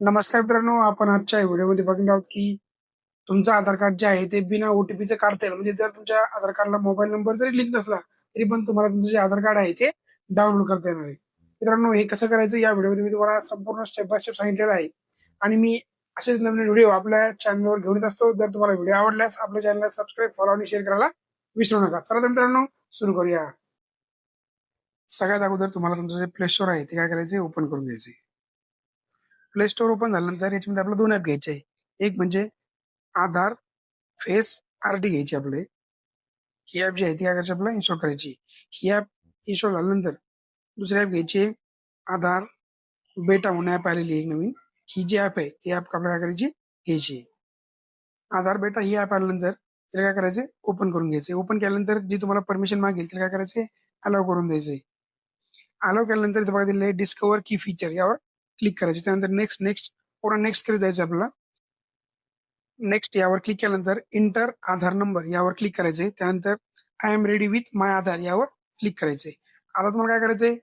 नमस्कार मित्रांनो आपण आजच्या व्हिडिओमध्ये बघणार आहोत की तुमचं आधार कार्ड जे आहे ते बिना ओटीपीचं काढता येईल. म्हणजे जर तुमच्या आधार कार्डला मोबाईल नंबर जरी लिंक नसला तरी पण तुम्हाला तुमचं जे आधार कार्ड आहे ते डाउनलोड करता येणार आहे. मित्रांनो हे कसं करायचं या व्हिडिओमध्ये मी तुम्हाला संपूर्ण स्टेप बाय स्टेप सांगितलेलं आहे. आणि मी असेच नवीन व्हिडिओ आपल्या चॅनलवर घेऊन येत असतो. जर तुम्हाला व्हिडिओ आवडल्यास आपल्या चॅनलला सबस्क्राईब फॉलो आणि शेअर करायला विसरू नका. चला तर मित्रांनो सुरू करूया. सगळ्यात अगोदर तुम्हाला तुमचं जे प्ले स्टोअर आहे ते काय करायचं ओपन करून घ्यायचे प्ले स्टोर ओपन झाल्यानंतर याच्यामध्ये दोन ऍप घ्यायचे आहे. एक म्हणजे आधार फेस आर डी घ्यायची आपले. ही ऍप जी आहे ती काय करायची आपल्याला इन्स्टॉल करायची ही ऍप इन्स्टॉल झाल्यानंतर दुसरी ऍप घ्यायची आधार बेटा म्हणून ऍप आलेली एक नवीन. ही जी ऍप आहे, ती ऍप आपल्याला काय करायची? घ्यायची आधार बेटा ही ऍप आल्यानंतर तिला काय करायचं ओपन करून घ्यायचे ओपन केल्यानंतर जी तुम्हाला परमिशन मागेल तिला काय करायचे अलाव करून द्यायचे अलाव केल्यानंतर बघा आहे डिस्कवर की फीचर यावर क्लिक करायचे. त्यानंतर नेक्स्ट नेक्स्ट पूर्ण नेक्स्ट करत जायचं आपल्याला. नेक्स्ट यावर क्लिक केल्यानंतर इंटर आधार नंबर यावर क्लिक करायचे. त्यानंतर I am ready with my Aadhaar यावर क्लिक करायचे. आता तुम्हाला काय करायचंय?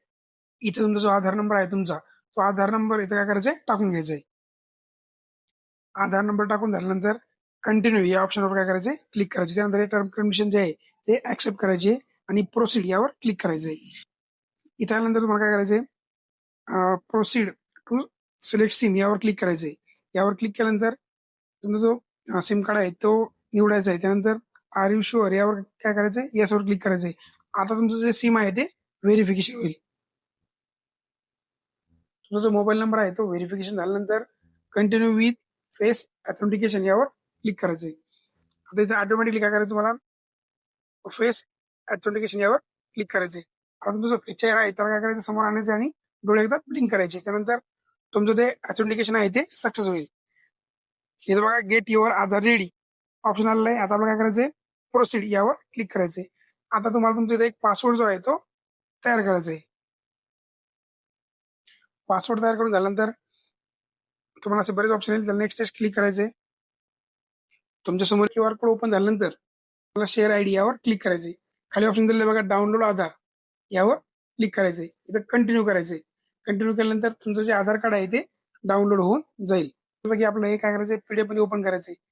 इथे तुमचा जो आधार नंबर आहे तुमचा तो आधार नंबर इथे काय करायचंय? टाकून घ्यायचा आहे आधार नंबर टाकून झाल्यानंतर कंटिन्यू या ऑप्शनवर काय करायचंय? क्लिक करायचे. त्यानंतर हे टर्म कंडिशन जे आहे ते ऍक्सेप्ट करायचे आणि प्रोसीड यावर क्लिक करायचंय. इथे आल्यानंतर तुम्हाला काय करायचंय? प्रोसीड सिलेक्ट सिम यावर क्लिक करायचंय. यावर क्लिक केल्यानंतर तुमचा जो सिम कार्ड आहे तो निवडायचा आहे. त्यानंतर आर यू शुअर यावर काय करायचंय? यासवर क्लिक करायचंय. आता तुमचं जे सिम आहे ते व्हेरिफिकेशन होईल. तुमचा जो मोबाईल नंबर आहे तो व्हेरिफिकेशन झाल्यानंतर कंटिन्यू विथ फेस ऑथेंटिकेशन यावर क्लिक करायचंय. आता इथे ऑटोमॅटिकली काय करायचं तुम्हाला? फेस ऑथेंटिकेशन यावर क्लिक करायचंय. आता तुमचा जो पिक्चर आहे त्याला काय करायचं? समोर आणायचं आणि डोळे एकदा ब्लिंक करायचे. त्यानंतर तुमचं ते ऑथेंटिकेशन आहे ते सक्सेस होईल. हे बघा get your Aadhaar ready option आलेलं आहे. आता आपल्याला काय करायचंय? प्रोसीड यावर क्लिक करायचंय. आता तुम्हाला तुमचा इथे एक पासवर्ड जो आहे तो तयार करायचा आहे पासवर्ड तयार करून झाल्यानंतर तुम्हाला असे बरेच ऑप्शन येईल. नेक्स्ट टेस्ट क्लिक करायचे तुमच्यासमोर क्यू आर कोड ओपन झाल्यानंतर तुम्हाला शेअर आय डी यावर क्लिक करायचे खाली ऑप्शन दिलेलं बघा डाउनलोड आधार यावर क्लिक करायचे इथं कंटिन्यू करायचे कंटिन्यू केल्यानंतर तुमचं जे आधार कार्ड आहे ते डाउनलोड होऊन जाईल. की आपलं हे काय करायचं पीडीएफमध्ये ओपन करायचंय.